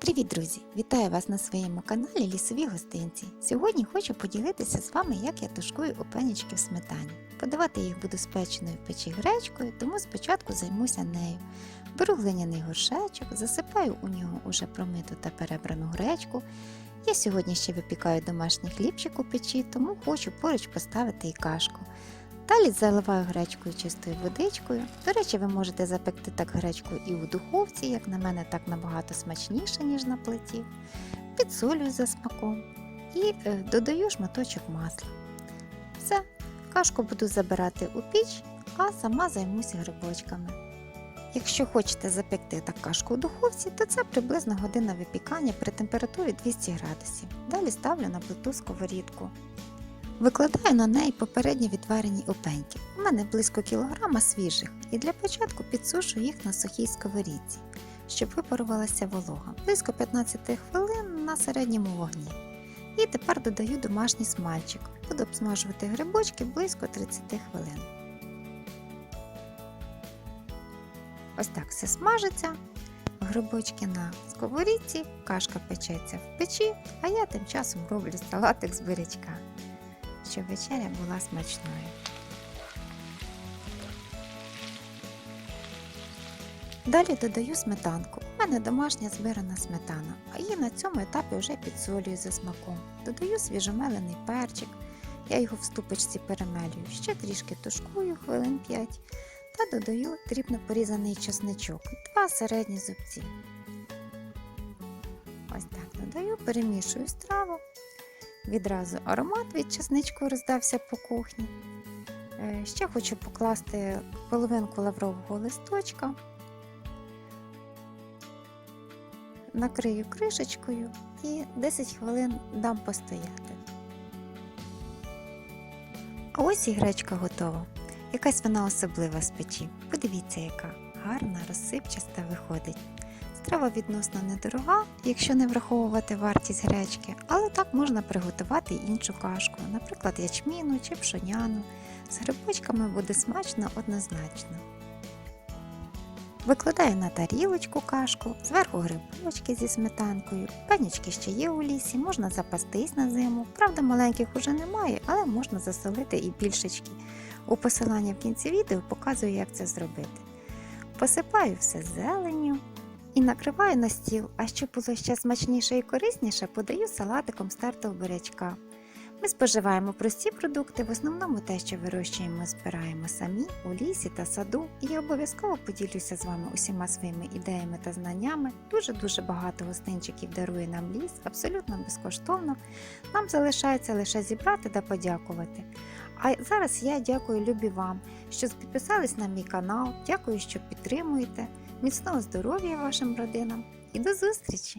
Привіт, друзі! Вітаю вас на своєму каналі Лісові гостинці. Сьогодні хочу поділитися з вами, як я тушкую опенічки в сметані. Подавати їх буду спеченою печі гречкою, тому спочатку займуся нею. Беру глиняний горшечок, засипаю у нього уже промиту та перебрану гречку. Я сьогодні ще випікаю домашній хлібчик у печі, тому хочу поруч поставити і кашку. Далі заливаю гречкою чистою водичкою. До речі, ви можете запекти так гречку і у духовці, як на мене, так набагато смачніше, ніж на плиті. Підсолюю за смаком і е, додаю шматочок масла. Все, кашку буду забирати у піч, а сама займуся грибочками. Якщо хочете запекти так кашку у духовці, то це приблизно година випікання при температурі 200 градусів. Далі ставлю на плиту сковорідку. Викладаю на неї попередньо відварені опеньки. У мене близько кілограма свіжих, і для початку підсушу їх на сухій сковорідці, щоб випарувалася волога. Близько 15 хвилин на середньому вогні. І тепер додаю домашній смальчик. Буду обсмажувати грибочки близько 30 хвилин. Ось так все смажиться. Грибочки на сковорідці, кашка печеться в печі, а я тим часом роблю салатик з бурячка щоб вечеря була смачною. Далі додаю сметанку. У мене домашня збирана сметана, а її на цьому етапі вже підсолюю за смаком. Додаю свіжомелений перчик, я його в ступочці перемелюю, ще трішки тушкую хвилин 5 та додаю дрібно порізаний чесничок, два середні зубці. Ось так додаю, перемішую страву. Відразу аромат від чесничку роздався по кухні. Е, Ще хочу покласти половинку лаврового листочка, накрию кришечкою і 10 хвилин дам постояти. А ось і гречка готова. Якась вона особлива з печі. Подивіться, яка гарна, розсипчаста виходить. Страва відносно недорога, якщо не враховувати вартість гречки, але так можна приготувати іншу кашку, наприклад, ячміну чи пшоняну. З грибочками буде смачно однозначно. Викладаю на тарілочку кашку, зверху грибочки зі сметанкою. Пенічки ще є у лісі, можна запастись на зиму. Правда, маленьких уже немає, але можна засолити і більшечки. У посиланні в кінці відео показую, як це зробити. Посипаю все зеленню, і накриваю на стіл, а щоб було ще смачніше і корисніше, подаю салатиком з тертого бурячка. Ми споживаємо прості продукти, в основному те, що вирощуємо, збираємо самі у лісі та саду. І я обов'язково поділюся з вами усіма своїми ідеями та знаннями. Дуже-дуже багато гостинчиків дарує нам ліс, абсолютно безкоштовно. Нам залишається лише зібрати та подякувати. А зараз я дякую любі вам, що підписались на мій канал. Дякую, що підтримуєте. Міцного здоров'я вашим родинам і до зустрічі!